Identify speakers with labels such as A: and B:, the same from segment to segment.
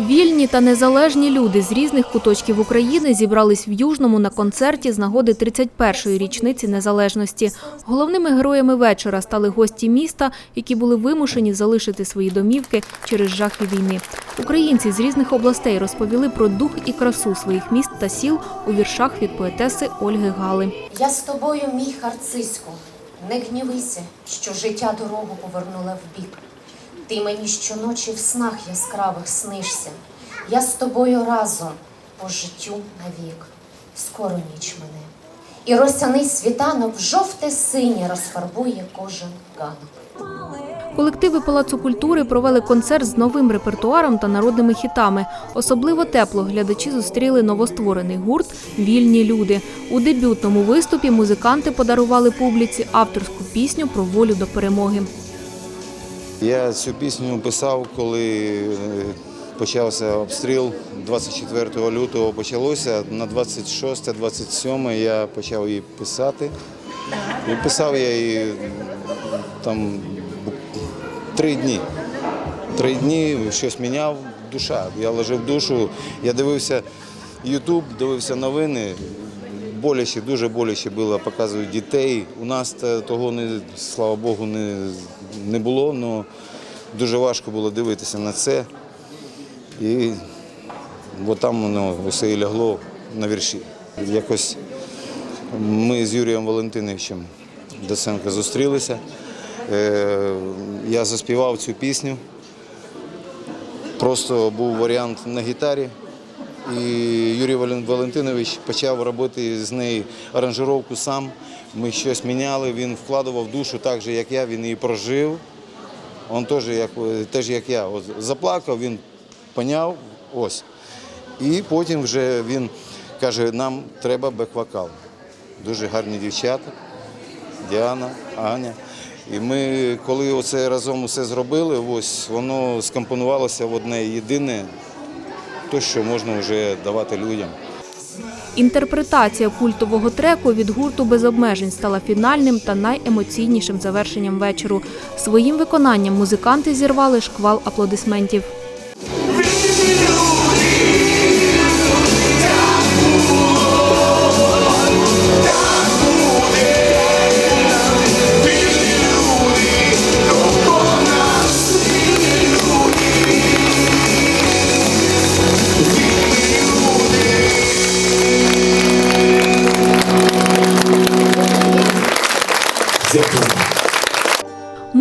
A: Вільні та незалежні люди з різних куточків України зібрались в Южному на концерті з нагоди 31-ї річниці незалежності. Головними героями вечора стали гості міста, які були вимушені залишити свої домівки через жахи війни. Українці з різних областей розповіли про дух і красу своїх міст та сіл у віршах від поетеси Ольги Гали.
B: Я з тобою, мій харцизьку, не гнівися, що життя дорогу повернула вбік. Ти мені щоночі в снах яскравих снишся. Я з тобою разом по життю навік. Скоро ніч мене. І росяний світанок в жовте синє розфарбує кожен ганок.
A: Колективи Палацу культури провели концерт з новим репертуаром та народними хітами. Особливо тепло глядачі зустріли новостворений гурт Вільні люди. У дебютному виступі музиканти подарували публіці авторську пісню про волю до перемоги.
C: Я цю пісню писав, коли е, почався обстріл. 24 лютого почалося. На 26-27 я почав її писати. І писав я її там три дні. Три дні щось міняв душа. Я лежав душу, я дивився Ютуб, дивився новини. Боляче, дуже боляче було, показують дітей. У нас того не, слава Богу, не, не було, але дуже важко було дивитися на це. І от там воно все і лягло на вірші. Якось ми з Юрієм Валентиновичем Доценко зустрілися. Е, Я заспівав цю пісню. Просто був варіант на гітарі. І Юрій Вален- Валентинович почав робити з неї аранжировку сам. Ми щось міняли, він вкладував душу так же, як я, він її прожив. Він теж як, теж як я. От заплакав, він поняв, ось. І потім вже він каже, нам треба бек-вокал. Дуже гарні дівчата, Діана, Аня. І ми, коли оце разом усе зробили, ось воно скомпонувалося в одне єдине, те, що можна вже давати людям.
A: Інтерпретація культового треку від гурту без обмежень стала фінальним та найемоційнішим завершенням вечору. Своїм виконанням музиканти зірвали шквал аплодисментів.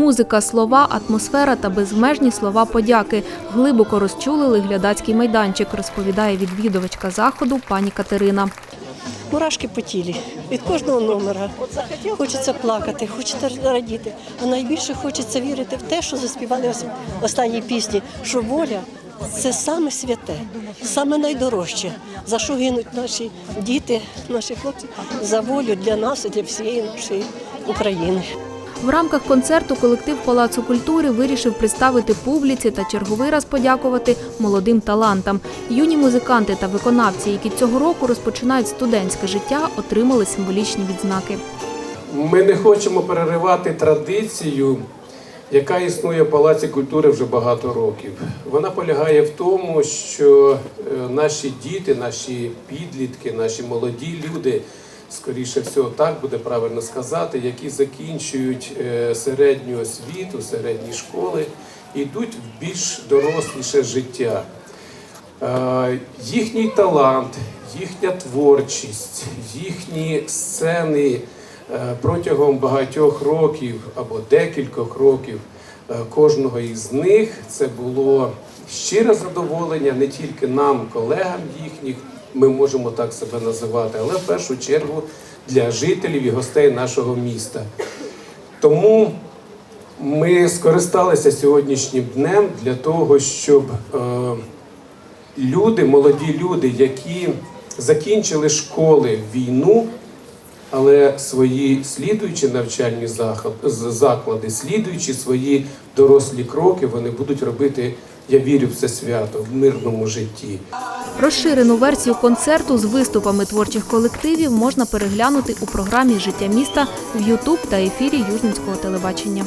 A: Музика, слова, атмосфера та безмежні слова подяки глибоко розчулили глядацький майданчик, розповідає відвідувачка заходу пані Катерина.
D: Мурашки по тілі від кожного номера. Хочеться плакати, хочеться радіти. А найбільше хочеться вірити в те, що заспівали ос- останні пісні, що воля це саме святе, саме найдорожче, за що гинуть наші діти, наші хлопці, за волю для нас і для всієї нашої України.
A: В рамках концерту колектив Палацу культури вирішив представити публіці та черговий раз подякувати молодим талантам. Юні музиканти та виконавці, які цього року розпочинають студентське життя, отримали символічні відзнаки.
E: Ми не хочемо переривати традицію, яка існує в Палаці культури вже багато років. Вона полягає в тому, що е, наші діти, наші підлітки, наші молоді люди, скоріше всього, так буде правильно сказати, які закінчують е, середню освіту, середні школи, йдуть в більш доросліше життя. Е, Їхній талант, їхня творчість, їхні сцени е, протягом багатьох років або декількох років кожного із них це було щире задоволення не тільки нам, колегам їхніх, ми можемо так себе називати, але в першу чергу для жителів і гостей нашого міста. Тому ми скористалися сьогоднішнім днем для того, щоб е, люди, молоді люди, які закінчили школи війну, але свої слідуючі навчальні заклади, слідуючи свої дорослі кроки, вони будуть робити, я вірю в це свято, в мирному житті.
A: Розширену версію концерту з виступами творчих колективів можна переглянути у програмі Життя міста в Ютуб та ефірі Южницького телебачення.